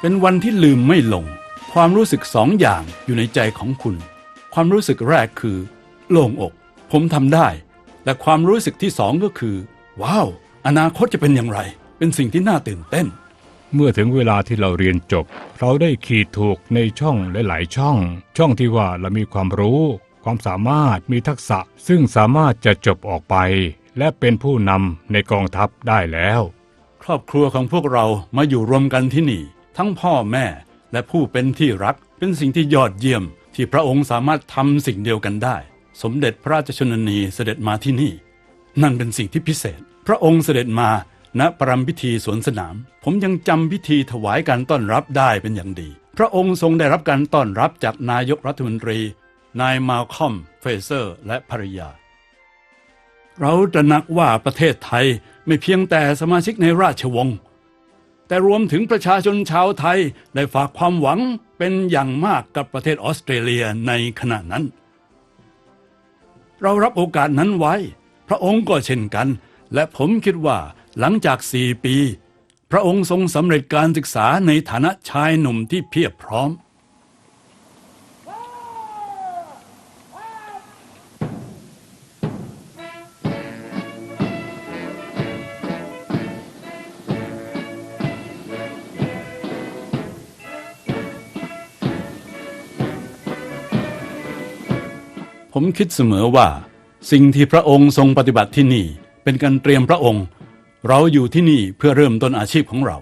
เป็นวันที่ลืมไม่ลง ความรู้สึกสองอย่างอยู่ในใจของคุณ ความรู้สึกแรกคือ โล่งอก ผมทำได้ แต่ความรู้สึกที่สองก็คือ ว้าว อนาคตจะเป็นอย่างไร เป็นสิ่งที่น่าตื่นเต้น เมื่อถึงเวลาที่เราเรียนจบ เราได้ขีดถูกในช่องหลาย ๆ ช่อง ช่องที่ว่าเรามีความรู้ ความสามารถมีทักษะ ซึ่งสามารถจะจบออกไป และเป็นผู้นำในกองทัพได้แล้ว ครอบครัวของพวกเรามาอยู่รวมกันที่นี่ ทั้งพ่อแม่และผู้เป็นที่รักเป็นสิ่งที่ยอดเยี่ยมที่พระองค์สามารถทำสิ่งเดียวกันได้ สมเด็จพระราชชนนีเสด็จมาที่นี่ นั่นเป็นสิ่งที่พิเศษ พระองค์เสด็จมาณปรำพิธีสวนสนาม ผมยังจำพิธีถวายการต้อนรับได้เป็นอย่างดี พระองค์ทรงได้รับการต้อนรับจากนายกรัฐมนตรี นายมาลคอม เฟเซอร์ และภรรยา เราตระหนักว่าประเทศไทยไม่เพียงแต่สมาชิกในราชวงศ์ แต่รวมถึงประชาชนชาวไทยได้ฝากความหวังเป็นอย่างมากกับประเทศออสเตรเลียในขณะนั้น เรารับโอกาสนั้นไว้ พระองค์ก็เช่นกัน และผมคิดว่าหลังจากสี่ปี พระองค์ทรงสำเร็จการศึกษาในฐานะชายหนุ่มที่เพียบพร้อม ผมคิดเสมอว่า สิ่งที่พระองค์ทรงปฏิบัติที่นี่ เป็นการเตรียมพระองค์ เราอยู่ที่นี่เพื่อเริ่มต้นอาชีพของเรา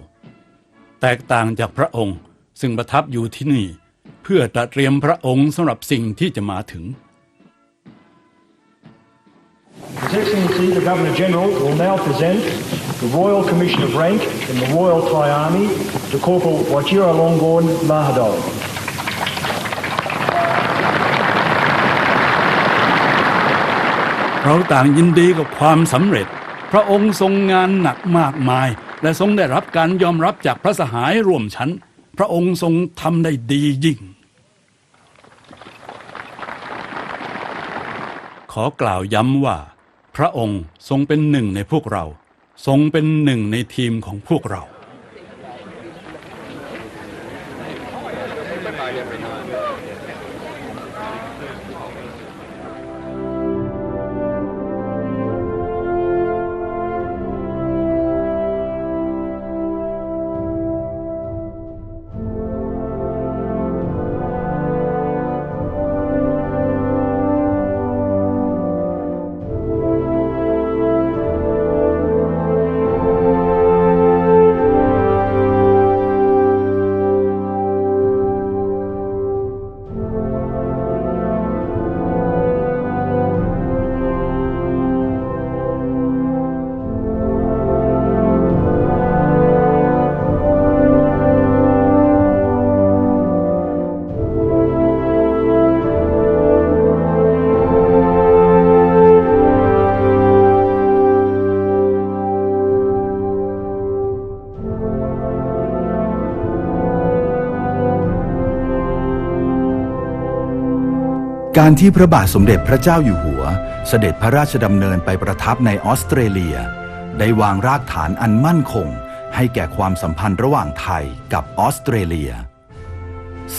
แตกต่างจากพระองค์ ซึ่งประทับอยู่ที่นี่ เพื่อตระเตรียมพระองค์สำหรับสิ่งที่จะมาถึง His Excellency the Governor General will now present the Royal Commission of Rank in the Royal Thai Army to Corporal Wachira Longborn Mahadol. เราต่างยินดีกับความสำเร็จ พระองค์ทรงงานหนักมากมาย และทรงได้รับการยอมรับจากพระสหายร่วมชั้น พระองค์ทรงทำได้ดียิ่ง ขอกล่าวย้ำว่า พระองค์ทรงเป็นหนึ่งในพวกเรา ทรงเป็นหนึ่งในทีมของพวกเรา การที่พระบาทสมเด็จพระเจ้าอยู่หัว เสด็จพระราชดำเนินไปประทับในออสเตรเลีย ได้วางรากฐานอันมั่นคง ให้แก่ความสัมพันธ์ระหว่างไทยกับออสเตรเลีย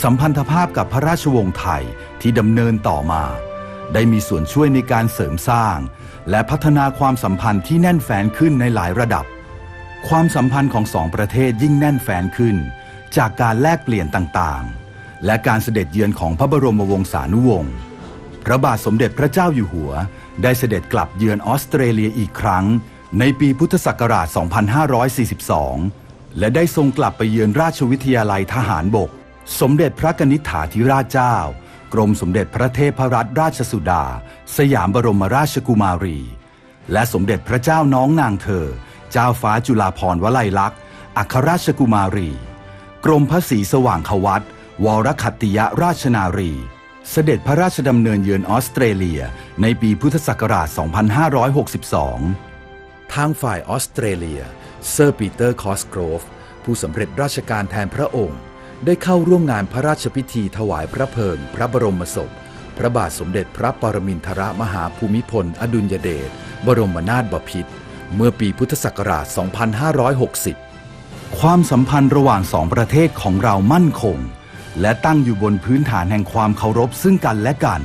สัมพันธภาพกับพระราชวงศ์ไทยที่ดำเนินต่อมา ได้มีส่วนช่วยในการเสริมสร้าง และพัฒนาความสัมพันธ์ที่แน่นแฟนขึ้นในหลายระดับ ความสัมพันธ์ของสองประเทศยิ่งแน่นแฟนขึ้น จากการแลกเปลี่ยนต่างๆ และการเสด็จเยือนของพระบรมวงศานุวงศ์ พระบาทสมเด็จพระเจ้าอยู่หัว ได้เสด็จกลับเยือนออสเตรเลียอีกครั้ง ในปีพุทธศักราช 2542 และได้ทรงกลับไปเยือนราชวิทยาลัยทหารบก สมเด็จพระกนิษฐาธิราชเจ้า กรมสมเด็จพระเทพรัตนราชสุดา สยามบรมราชกุมารี และสมเด็จพระเจ้าน้องนางเธอ เจ้าฟ้าจุฬาภรณ์วลัยลักษณ์อัครราชกุมารี กรมพระศรีสว่างควัตวรคัตติยราชนารี เสด็จพระราชดำเนินเยือนออสเตรเลียในปีพุทธศักราช 2562 ทางฝ่ายออสเตรเลีย เซอร์ปีเตอร์คอสโกรฟ ผู้สำเร็จราชการแทนพระองค์ ได้เข้าร่วมงานพระราชพิธีถวายพระเพลิง พระบรมศพ พระบาทสมเด็จพระปรมินทรมหาภูมิพล อดุลยเดช บรมนาถบพิตร เมื่อปีพุทธศักราช 2560 ความสัมพันธ์ระหว่างสองประเทศของเรามั่นคง และตั้งอยู่บนพื้นฐานแห่งความเคารพซึ่งกันและกัน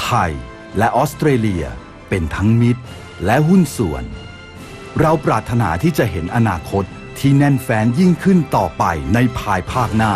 ไทยและออสเตรเลียเป็นทั้งมิตรและหุ้นส่วน เราปรารถนาที่จะเห็นอนาคตที่แน่นแฟ้นยิ่งขึ้นต่อไปในภายภาคหน้า